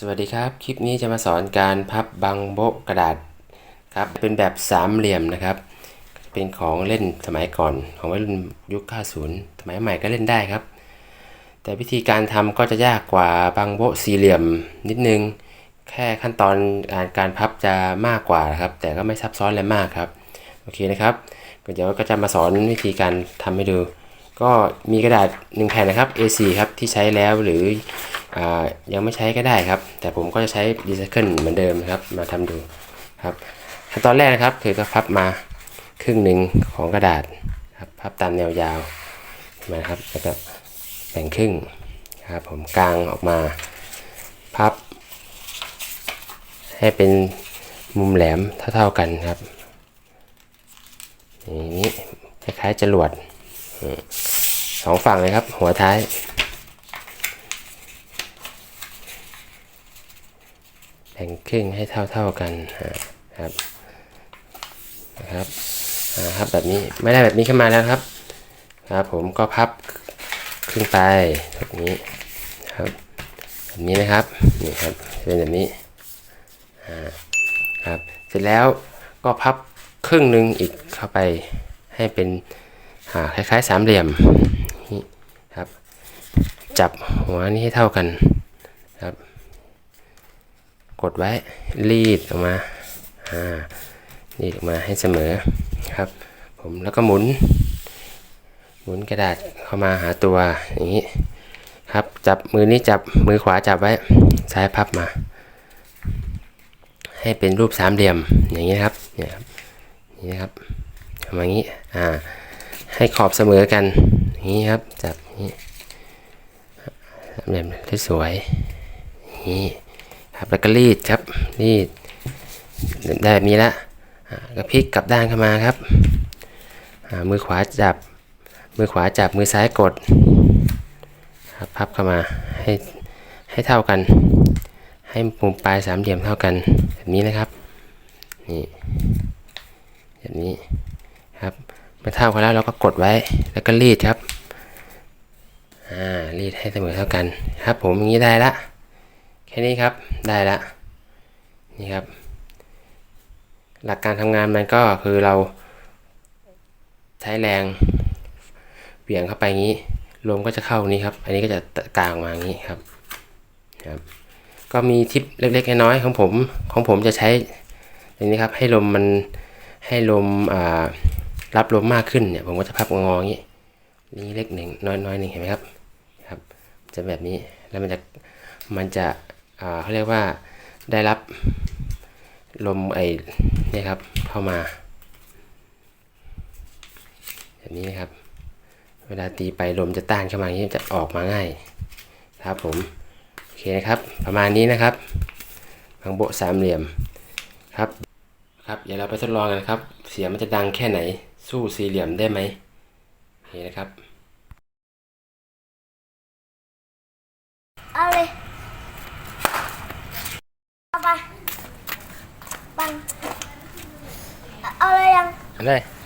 สวัสดีครับ คลิปนี้จะมาสอนการพับบังโบกระดาษครับ เป็นแบบสามเหลี่ยมนะครับ เป็นของเล่นสมัยก่อน ของวัยรุ่นยุค 90 สมัยใหม่ก็เล่นได้ครับ แต่วิธีการทำก็จะยากกว่าบังโบสี่เหลี่ยมนิดนึง แค่ขั้นตอนการพับจะมากกว่าครับ แต่ก็ไม่ซับซ้อนอะไรมากครับ โอเคนะครับ เดี๋ยวก็จะมาสอนวิธีการทำให้ดู ก็มีกระดาษ1แผ่นนะครับ A4 ครับที่ใช้แล้วหรือ ยังไม่ใช้ก็ได้ครับ แต่ผมก็จะใช้รีไซเคิลเหมือนเดิมครับ มาทำดูครับขั้นตอนแรกนะครับ คือก็พับมาครึ่งหนึ่งของกระดาษครับพับตามแนวยาวมาครับแล้วก็แบ่งครึ่งครับผมกลางออกมา พับ ให้เป็นมุมแหลมเท่าๆกันครับอย่างนี้คล้ายๆจรวดสองฝั่งเลยครับ หัวท้าย แบ่งครึ่งให้เท่าๆกันครับนะครับครับแบบนี้ไม่ได้แบบนี้ขึ้นมาแล้วครับครับ ผมก็พับครึ่งไปแบบนี้ครับแบบนี้นะครับนี่ครับเป็นแบบนี้ครับเสร็จแล้วก็พับครึ่งหนึ่งอีกเข้าไปให้เป็นคล้ายๆสามเหลี่ยมนี่ครับ จับหัวนี้ให้เท่ากันครับ กดไว้รีดออกมาอ่ารีดออกมาให้เสมอครับ ผมแล้วก็หมุน หมุนกระดาษเข้ามาหาตัวอย่างนี้ครับจับมือนี้จับมือขวาจับไว้ซ้ายพับมา ให้เป็นรูปสามเหลี่ยมอย่างนี้นครับเนี่ยครับนี่ครับทำอย่างนี้อ่าให้ขอบเสมอกันอย่างนี้ครับจับนี้สามเหลี่ยมสวยๆนี้ ครับแล้วก็รีดครับรีดได้แบบนี้ละอ่าก็พลิกกลับด้านเข้ามาครับมือขวาจับมือขวาจับมือซ้ายกดพับเข้ามาให้ให้เท่ากัน ให้มุมปลายสามเหลี่ยมเท่ากันแบบนี้นะครับนี่แบบนี้ครับเมื่อเท่ากันแล้วเราก็กดไว้แล้วก็รีดครับอ่ารีดให้เสมอเท่ากันครับผมอย่างนี้ได้ละ ค่นี้ครับได้ละนี่ครับ หลักการทำงานมันก็คือเราใช้แรงเหวี่ยงเข้าไปงนี้ลมก็จะเข้านี้ครับ อันนี้ก็จะกลางมาอย่างนี้ครับครับ ก็มีทิปเล็กๆน้อยๆของผมของผมจะใช้อย่างนี้ครับ ให้ลมมันให้ลมรับลมมากขึ้นเนี่ย ผมก็จะพับงออย่างนี้นี่เล็กหนึ่งน้อยน้อยหนึ่งเห็นไหมครับครับ จะแบบนี้แล้วมันจะมันจะ เขาเรียกว่าได้รับลมไอ้นี่ครับเข้ามาแบบนี้ครับ เวลาตีไปลมจะต้านเข้ามาอย่างนี้จะออกมาง่ายครับผมโอเคนะครับประมาณนี้นะครับบางโบสามเหลี่ยมครับครับเดี๋ยวเราไปทดลองกันครับ เสียงมันจะดังแค่ไหนสู้สี่เหลี่ยมได้ไหมโอเคนะครับ เอาเลย เอาไปบังเอาเลยยังได้เ